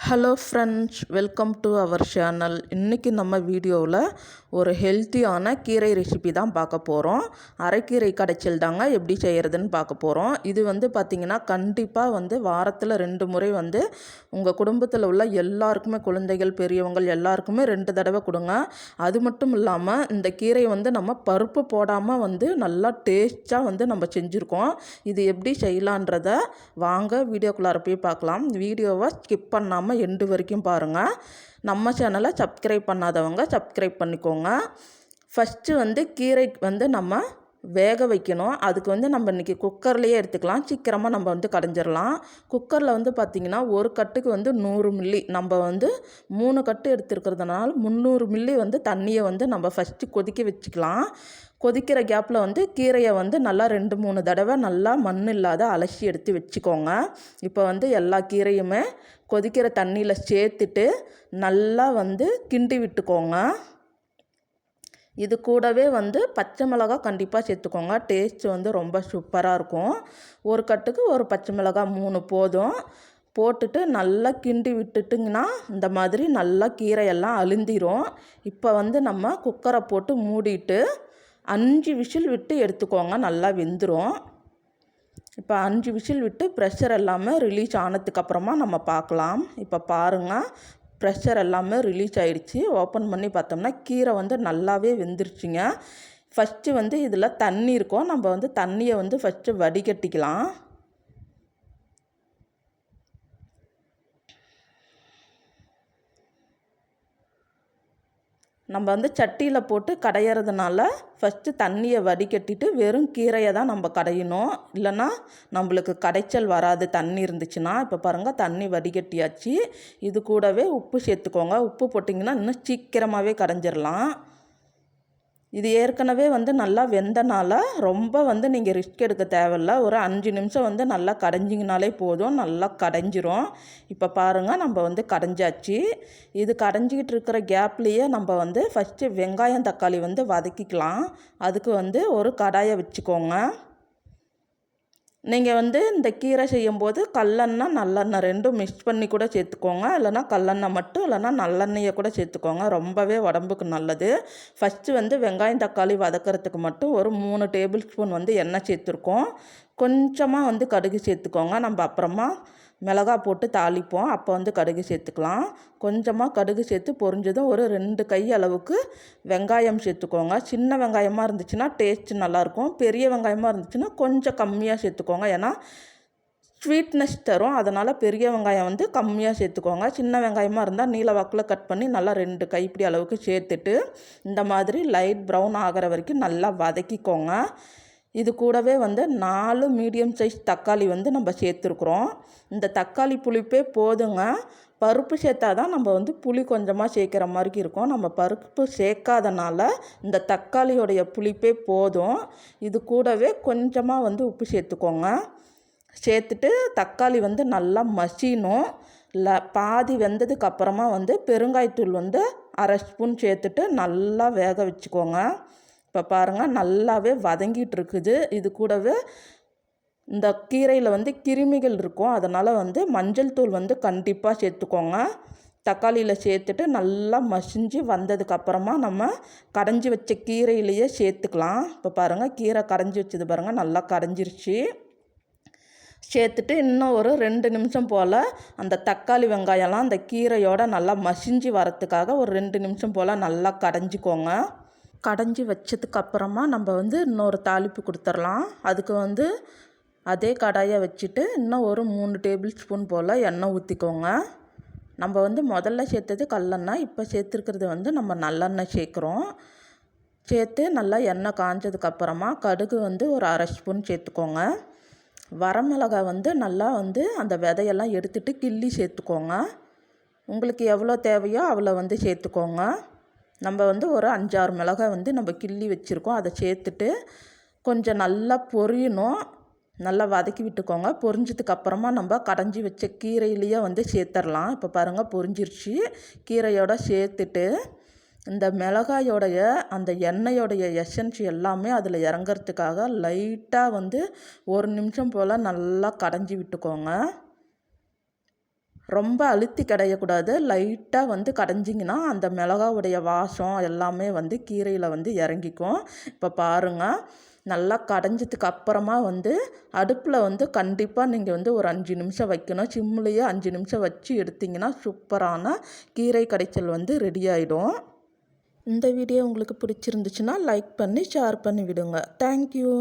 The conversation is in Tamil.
Hello friends welcome to our channel இன்றைக்கி நம்ம வீடியோவில் ஒரு ஹெல்த்தியான கீரை ரெசிபி தான் பார்க்க போகிறோம் அரைக்கீரை கடைச்சல் தாங்க எப்படி செய்கிறதுன்னு பார்க்க போகிறோம் இது வந்து பார்த்திங்கன்னா கண்டிப்பாக வந்து வாரத்தில் ரெண்டு முறை வந்து உங்கள் குடும்பத்தில் உள்ள எல்லாருக்குமே குழந்தைகள் பெரியவங்கள் எல்லாருக்குமே ரெண்டு தடவை கொடுங்க. அது மட்டும் இல்லாமல் இந்த கீரை வந்து நம்ம பருப்பு போடாமல் வந்து நல்லா டேஸ்ட்டாக வந்து நம்ம செஞ்சுருக்கோம். இது எப்படி செய்யலான்றத வாங்க வீடியோக்குள்ளார போய் பார்க்கலாம். வீடியோவை ஸ்கிப் பண்ணாமல் மறக்காமல் எண்டு வரைக்கும் பாருங்கள் நம்ம சேனலை சப்ஸ்கிரைப் பண்ணாதவங்க சப்ஸ்கிரைப் பண்ணிக்கோங்க. ஃபஸ்ட்டு வந்து கீரை வந்து நம்ம வேக வைக்கணும். அதுக்கு வந்து நம்ம இன்றைக்கி குக்கர்லேயே எடுத்துக்கலாம். சீக்கிரமாக நம்ம வந்து கடைஞ்சிடலாம் குக்கரில் வந்து பார்த்திங்கன்னா ஒரு கட்டுக்கு வந்து நூறு மில்லி. நம்ம வந்து மூணு கட்டு எடுத்துருக்கிறதுனால முந்நூறு மில்லி வந்து தண்ணியை வந்து நம்ம ஃபஸ்ட்டு கொதிக்க வச்சுக்கலாம். கொதிக்கிற கேப்பில் வந்து கீரையை வந்து நல்லா ரெண்டு மூணு தடவை நல்லா மண் இல்லாத அலசி எடுத்து வச்சுக்கோங்க. இப்போ வந்து எல்லா கீரையுமே கொதிக்கிற தண்ணியில் சேர்த்துட்டு நல்லா வந்து கிண்டி விட்டுக்கோங்க. இது கூடவே வந்து பச்சை மிளகா கண்டிப்பாக சேர்த்துக்கோங்க. டேஸ்ட் வந்து ரொம்ப சூப்பராக இருக்கும். ஒரு கட்டுக்கு ஒரு பச்சை மிளகா மூணு போதும். போட்டுட்டு நல்லா கிண்டி விட்டுட்டுங்கன்னா இந்த மாதிரி நல்லா கீரையெல்லாம் அழுந்திரும். இப்போ வந்து நம்ம குக்கரை போட்டு மூடிட்டு அஞ்சு விசில் விட்டு எடுத்துக்கோங்க நல்லா வெந்துடும் இப்போ அஞ்சு விசில் விட்டு ப்ரெஷர் எல்லாமே ரிலீஸ் ஆனதுக்கப்புறமா நம்ம பார்க்கலாம். இப்போ பாருங்கள் ப்ரெஷர் எல்லாமே ரிலீஸ் ஆகிடுச்சி ஓப்பன் பண்ணி பார்த்தோம்னா கீரை வந்து நல்லாவே வெந்துருச்சுங்க. ஃபஸ்ட்டு வந்து இதில் தண்ணி இருக்கும். நம்ம வந்து தண்ணியை வந்து ஃபஸ்ட்டு வடிகட்டிக்கலாம். நம்ம வந்து சட்டியில் போட்டு கடையிறதுனால ஃபஸ்ட்டு தண்ணியை வடிகட்டிட்டு வெறும் கீரையை தான் நம்ம கடையணும். இல்லைன்னா நம்மளுக்கு கடைச்சல் வராது தண்ணி இருந்துச்சுன்னா. இப்போ பாருங்கள் தண்ணி வடிகட்டியாச்சு. இது கூடவே உப்பு சேர்த்துக்கோங்க. உப்பு போட்டிங்கன்னா இன்னும் சீக்கிரமாகவே கடைஞ்சிடலாம் இது ஏற்கனவே வந்து நல்லா வெந்தனால ரொம்ப வந்து நீங்கள் ரிஸ்க் எடுக்க தேவையில்ல. ஒரு அஞ்சு நிமிஷம் வந்து நல்லா கடைஞ்சிங்கனாலே போதும். நல்லா கடைஞ்சிரும். இப்போ பாருங்கள் நம்ம வந்து கடைஞ்சாச்சு. இது கடைஞ்சிக்கிட்டு இருக்கிற கேப்லேயே நம்ம வந்து ஃபஸ்ட்டு வெங்காயம் தக்காளி வந்து வதக்கிக்கலாம். அதுக்கு வந்து ஒரு கடாயை வச்சுக்கோங்க. நீங்கள் வந்து இந்த கீரை செய்யும்போது கல்லெண்ணெய் நல்லெண்ணெய் ரெண்டும் மிக்ஸ் பண்ணி கூட சேர்த்துக்கோங்க. இல்லைனா கல்லெண்ணெய் மட்டும் இல்லைனா நல்லெண்ணெயை கூட சேர்த்துக்கோங்க. ரொம்பவே உடம்புக்கு நல்லது. ஃபஸ்ட்டு வந்து வெங்காயம் தக்காளி வதக்கிறதுக்கு மட்டும் ஒரு மூணு டேபிள் ஸ்பூன் வந்து எண்ணெய் சேர்த்துருக்கோம். கொஞ்சமாக வந்து கடுகு சேர்த்துக்கோங்க. நம்ம அப்புறமா மிளகா போட்டு தாளிப்போம். அப்போ வந்து கடுகு சேர்த்துக்கலாம். கொஞ்சமாக கடுகு சேர்த்து பொரிஞ்சதும் ஒரு ரெண்டு கை அளவுக்கு வெங்காயம் சேர்த்துக்கோங்க. சின்ன வெங்காயமாக இருந்துச்சுன்னா டேஸ்ட் நல்லாயிருக்கும். பெரிய வெங்காயமாக இருந்துச்சுன்னா கொஞ்சம் கம்மியாக சேர்த்துக்கோங்க. ஏன்னா ஸ்வீட்னஸ் தரும். அதனால் பெரிய வெங்காயம் வந்து கம்மியாக சேர்த்துக்கோங்க. சின்ன வெங்காயமாக இருந்தால் நீல வாக்கில் கட் பண்ணி நல்லா ரெண்டு கைப்பிடி அளவுக்கு சேர்த்துட்டு இந்த மாதிரி லைட் ப்ரௌன் ஆகிற வரைக்கும் நல்லா வதக்கிக்கோங்க. இது கூடவே வந்து நாலு மீடியம் சைஸ் தக்காளி வந்து நம்ம சேர்த்துருக்குறோம். இந்த தக்காளி புளிப்பே போதுங்க. பருப்பு சேர்த்தா தான் நம்ம வந்து புளி கொஞ்சமாக சேர்க்குற மாதிரி இருக்கும். நம்ம பருப்பு சேர்க்காதனால இந்த தக்காளியோடைய புளிப்பே போதும். இது கூடவே கொஞ்சமாக வந்து உப்பு சேர்த்துக்கோங்க. சேர்த்துட்டு தக்காளி வந்து நல்லா மசினும் ல பாதி வெந்ததுக்கு அப்புறமா வந்து பெருங்காயத்தூள் வந்து அரை ஸ்பூன் சேர்த்துட்டு நல்லா வேக வச்சுக்கோங்க. இப்போ பாருங்கள் நல்லாவே வதங்கிட்டு இருக்குது இது கூடவே இந்த கீரையில் வந்து கிருமிகள் இருக்கும். அதனால் வந்து மஞ்சள் தூள் வந்து கண்டிப்பாக சேர்த்துக்கோங்க. தக்காளியில் சேர்த்துட்டு நல்லா மசிஞ்சு வந்ததுக்கப்புறமா நம்ம கடைஞ்சி வச்ச கீரையிலையே சேர்த்துக்கலாம். இப்போ பாருங்கள் கீரை கரைஞ்சி வச்சது பாருங்கள் நல்லா கரைஞ்சிருச்சு. சேர்த்துட்டு இன்னும் ஒரு ரெண்டு நிமிஷம் போல் அந்த தக்காளி வெங்காயம்லாம் அந்த கீரையோடு நல்லா மசிஞ்சு வரத்துக்காக ஒரு ரெண்டு நிமிஷம் போல் நல்லா கடைஞ்சிக்கோங்க கடைஞ்சி வச்சதுக்கப்புறமா நம்ம வந்து இன்னொரு தாளிப்பு கொடுத்துர்லாம் அதுக்கு வந்து அதே கடாயை வச்சுட்டு இன்னும் ஒரு மூணு டேபிள் ஸ்பூன் போல் எண்ணெய் ஊற்றிக்கோங்க நம்ம வந்து முதல்ல சேர்த்தது கல்லெண்ணெய் இப்போ சேர்த்துருக்கிறது வந்து நம்ம நல்லெண்ணெய் சேர்க்குறோம். சேர்த்து நல்லா எண்ணெய் காஞ்சதுக்கப்புறமா கடுகு வந்து ஒரு அரை ஸ்பூன் சேர்த்துக்கோங்க. வரமிளகாய் வந்து நல்லா வந்து அந்த விதையெல்லாம் எடுத்துட்டு கிள்ளி சேர்த்துக்கோங்க. உங்களுக்கு எவ்வளோ தேவையோ அவ்வளோ வந்து சேர்த்துக்கோங்க. நம்ம வந்து ஒரு அஞ்சாறு மிளகாய் வந்து நம்ம கிள்ளி வச்சுருக்கோம். அதை சேர்த்துட்டு கொஞ்சம் நல்லா பொரியணும். நல்லா வதக்கி விட்டுக்கோங்க. பொரிஞ்சதுக்கு அப்புறமா நம்ம கடைஞ்சி வச்ச கீரையிலேயே வந்து சேர்த்துடலாம் இப்போ பாருங்கள் பொரிஞ்சிருச்சு. கீரையோட சேர்த்துட்டு இந்த மிளகாயோடைய அந்த எண்ணெயோடைய எசன்ஸ் எல்லாமே அதில் இறங்கிறதுக்காக லைட்டாக வந்து ஒரு நிமிஷம் போல் நல்லா கடைஞ்சி விட்டுக்கோங்க. ரொம்ப அழுத்தி கடையக்கூடாது. லைட்டாக வந்து கடைஞ்சிங்கன்னா அந்த மிளகாவுடைய வாசம் எல்லாமே வந்து கீரையில் வந்து இறங்கிக்கும். இப்போ பாருங்கள் நல்லா கடைஞ்சதுக்கு அப்புறமா வந்து அடுப்பில் வந்து கண்டிப்பாக நீங்கள் வந்து ஒரு அஞ்சு நிமிஷம் வைக்கணும். சிம்லேயே அஞ்சு நிமிஷம் வச்சு எடுத்திங்கன்னா சூப்பரான கீரை கடைச்சல் வந்து ரெடி ஆகிடும் இந்த வீடியோ உங்களுக்கு பிடிச்சிருந்துச்சுன்னா லைக் பண்ணி ஷேர் பண்ணி விடுங்க. தேங்க்யூ.